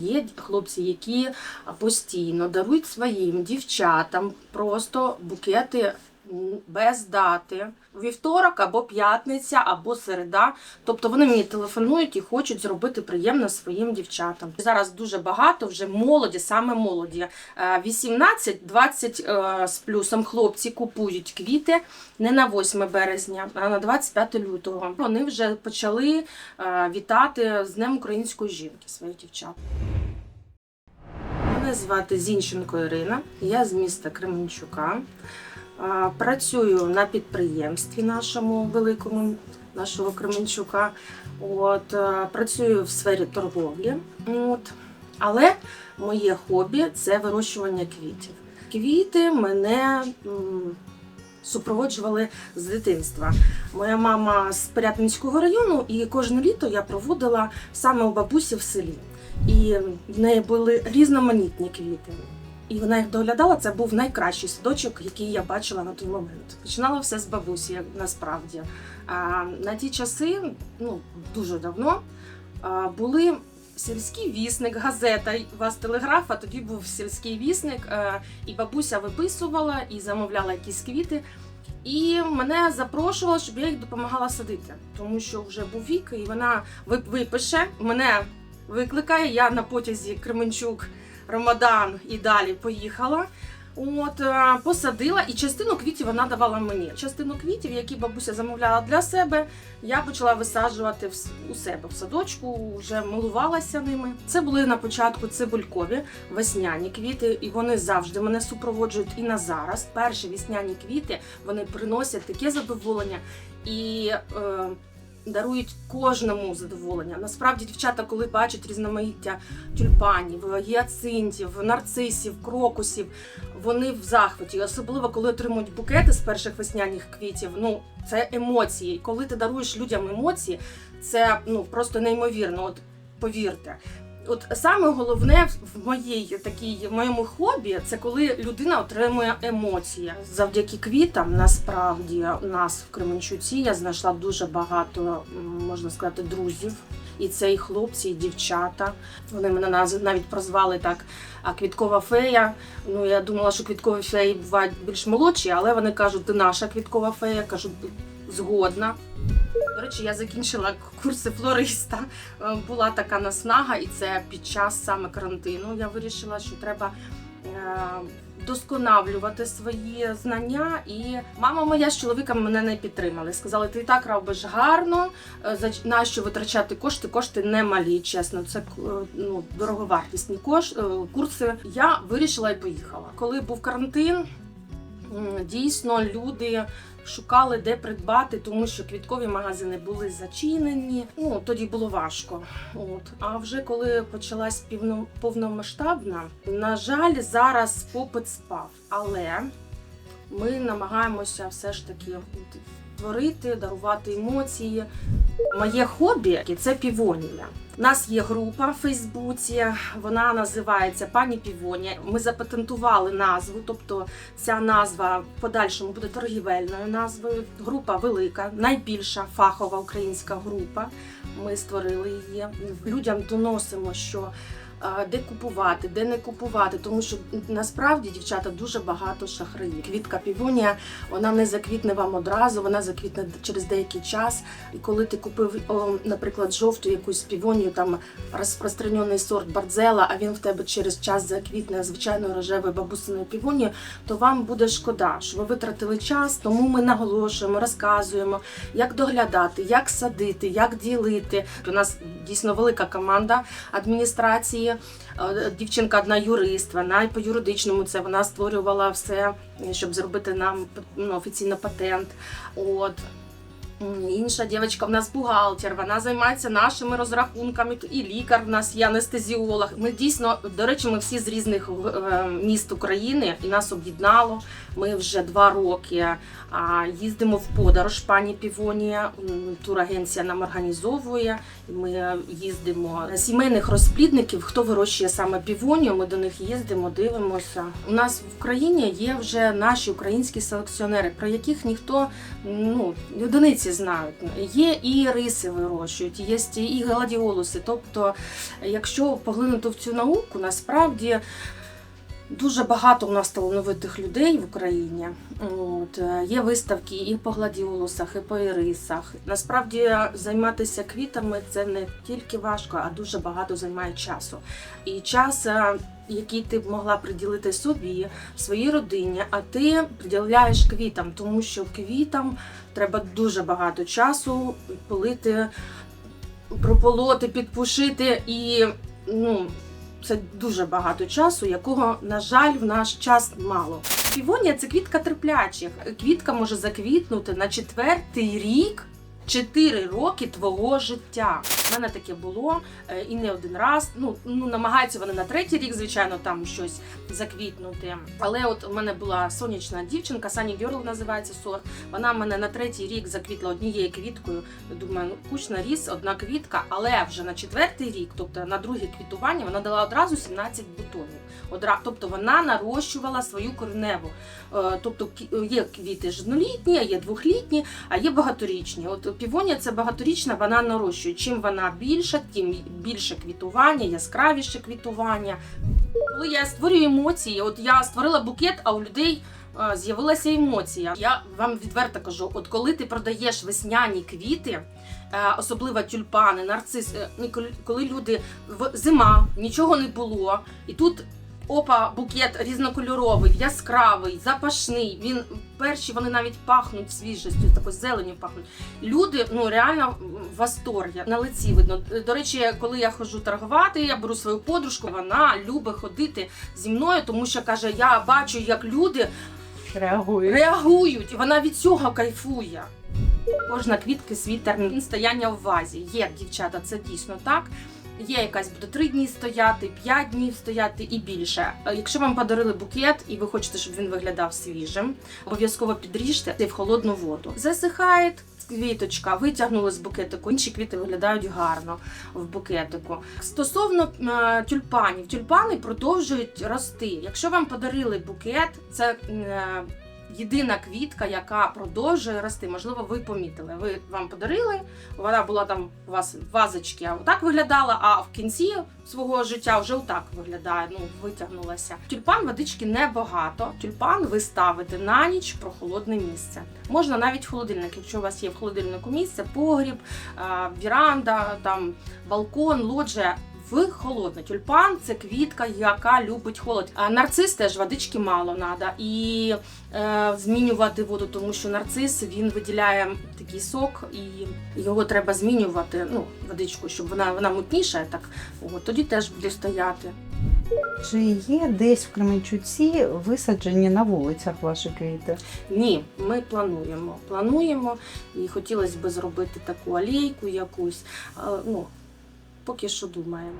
Є хлопці, які постійно дарують своїм дівчатам просто букети без дати. Вівторок або п'ятниця, або середа. Тобто вони мені телефонують і хочуть зробити приємно своїм дівчатам. Зараз дуже багато вже молоді, саме молоді. Е, 18-20 е, з плюсом хлопці купують квіти не на 8 березня, а на 25 лютого. Вони вже почали е, вітати з Днем української жінки своїх дівчат. Мене звати Зінченко Ірина, я з міста Кременчука. Працюю на підприємстві нашому великому, нашого Кременчука. От, працюю в сфері торговлі. От. Але моє хобі це вирощування квітів. Квіти мене супроводжували з дитинства. Моя мама з Порятинського району, і кожне літо я проводила саме у бабусі в селі. І в неї були різноманітні квіти. І вона їх доглядала. Це був найкращий садочок, який я бачила на той момент. Починала все з бабусі, насправді. А, на ті часи, ну дуже давно, були сільський вісник, газета. У вас телеграф, а тоді був сільський вісник, е, і бабуся виписувала і замовляла якісь квіти. І мене запрошувала, щоб я їх допомагала садити, тому що вже був вік, і вона випише мене викликає. Я на потязі Кременчук, Рамадан і далі поїхала. От е, посадила, і частину квітів вона давала мені. Частину квітів, які бабуся замовляла для себе, я почала висаджувати у себе в садочку, вже милувалася ними. Це були на початку цибулькові весняні квіти, і вони завжди мене супроводжують і на зараз. Перші весняні квіти вони приносять таке задоволення і. Е, Дарують кожному задоволення. Насправді, дівчата, коли бачать різноманіття тюльпанів, гіацинтів, нарцисів, крокусів, вони в захваті. І Особливо, коли отримують букети з перших весняних квітів. Ну, це емоції. Коли ти даруєш людям емоції, це ну просто неймовірно. От повірте. От саме головне в моїй такій в моєму хобі це коли людина отримує емоції. Завдяки квітам, насправді, у нас в Кременчуці я знайшла дуже багато, можна сказати, друзів. І це і хлопці, і дівчата. Вони мене навіть прозвали так квіткова фея. Ну я думала, що квіткові феї бувають більш молодші, але вони кажуть, ти наша квіткова фея. Кажу, згодна. До речі, я закінчила курси флориста. Е, Була така наснага, і це під час саме карантину. Я вирішила, що треба е, досконалювати свої знання. І мама моя з чоловіком мене не підтримали. Сказали, ти так робиш гарно. е, зач- Нащо витрачати кошти? Кошти немалі, чесно. Це ну, дороговартісні курси. Я вирішила і поїхала. Коли був карантин, дійсно люди шукали де придбати, тому що квіткові магазини були зачинені. Ну тоді було важко. От а вже коли почалась повномасштабна, на жаль, зараз попит спав, але ми намагаємося все ж таки творити, дарувати емоції. Моє хобі це півонія. У нас є група в Фейсбуці, вона називається Пані Півонія. Ми запатентували назву, тобто ця назва в подальшому буде торгівельною назвою. Група велика, найбільша фахова українська група. Ми створили її. Людям доносимо, що де купувати, де не купувати, тому що насправді дівчата дуже багато шахраїв. Квітка півонія вона не заквітне вам одразу, вона заквітне через деякий час. І коли ти купив, наприклад, жовту якусь півонію, там розпространений сорт бардзела, а він в тебе через час заквітне звичайно рожевою бабусиною півонією, то вам буде шкода, що ви витратили час. Тому ми наголошуємо, розказуємо, як доглядати, як садити, як ділити. У нас дійсно велика команда адміністрації. Е, Дівчинка одна юрист, вона і по юридичному це вона створювала все, щоб зробити нам ну, офіційно патент. От. Інша дівчинка в нас бухгалтер, вона займається нашими розрахунками. І лікар в нас є анестезіолог. Ми дійсно, до речі, ми всі з різних е, міст України і нас об'єднало. Ми вже два роки їздимо в подорож. Пані Півонія, турагенція нам організовує. Ми їздимо сімейних розплідників. Хто вирощує саме півонію? Ми до них їздимо, дивимося. У нас в Україні є вже наші українські селекціонери, про яких ніхто ну одиниці всі знають. Є і риси вирощують, є і гладіолуси. Тобто, якщо поглинути в цю науку, насправді. Дуже багато у нас талановитих людей в Україні. От, е, є виставки і по гладіолусах, і по ірисах. Насправді займатися квітами це не тільки важко, а дуже багато займає часу. І час, е, який ти б могла приділити собі, своїй родині, а ти приділяєш квітам, тому що квітам треба дуже багато часу полити, прополоти, підпушити і ну. Це дуже багато часу, якого, на жаль, в наш час мало. Півонія це квітка терплячих. Квітка може заквітнути на четвертий рік. Чотири роки твого життя. У мене таке було е, і не один раз. Ну, ну намагаються вони на третій рік, звичайно, там щось заквітнути. Але от у мене була сонячна дівчинка, Sunny Girl називається сорт. Вона в мене на третій рік заквітла однією квіткою. Думаю, ну куч наріс, одна квітка, але вже на четвертий рік, тобто на друге квітування, вона дала одразу 17 бутонів. Одра... Тобто вона нарощувала свою кореневу. Е, Тобто є квіти ж однолітні, а є двохлітні, а є багаторічні. От півонія це багаторічна, вона нарощує. Чим вона більша, тим більше квітування, яскравіше квітування. Коли я створюю емоції, от я створила букет, а у людей е, з'явилася емоція. Я вам відверто кажу: от коли ти продаєш весняні квіти, е, особливо тюльпани, нарцис, е, ну, коли- люди зима, нічого не було, і тут. Опа, букет різнокольоровий, яскравий, запашний. Він перші вони навіть пахнуть свіжістю, такою зеленю пахнуть. Люди ну реально в восторгі. На лиці видно. До речі, коли я ходжу торгувати, я беру свою подружку, вона любить ходити зі мною, тому що каже: я бачу, як люди Реагує. реагують, і вона від цього кайфує. Кожна квітка свій термін стояння в вазі. Є дівчата, це дійсно так. Є якась буде три дні стояти, п'ять днів стояти і більше. Е, Якщо вам подарили букет і ви хочете, щоб він виглядав свіжим, обов'язково підріжте в холодну воду. Засихає квіточка, витягнули з букетику. Інші квіти виглядають гарно в букетику. Стосовно е, тюльпанів, тюльпани продовжують рости. Якщо вам подарили букет, це е, єдина квітка, яка продовжує рости. Можливо, ви помітили. Ви вам подарили, вона була там у вас в вазочці, а отак виглядала, а в кінці свого життя вже отак виглядає, ну витягнулася. Тюльпан водички небагато. Тюльпан ви ставите на ніч в прохолодне місце. Можна навіть в холодильник, якщо у вас є в холодильнику місце, погріб, віранда, там балкон, лоджія. В холодне. Тюльпан це квітка, яка любить холод. А нарцис теж водички мало треба. І е, змінювати воду, тому що нарцис він виділяє такий сок, і його треба змінювати. Ну, водичку, щоб вона вона мутніша, так от, тоді теж буде стояти. Чи є десь в Кременчуці висаджені на вулицях ваші квіти? Ні, ми плануємо. Плануємо і хотілося б зробити таку алейку якусь. Ну, поки що думаємо.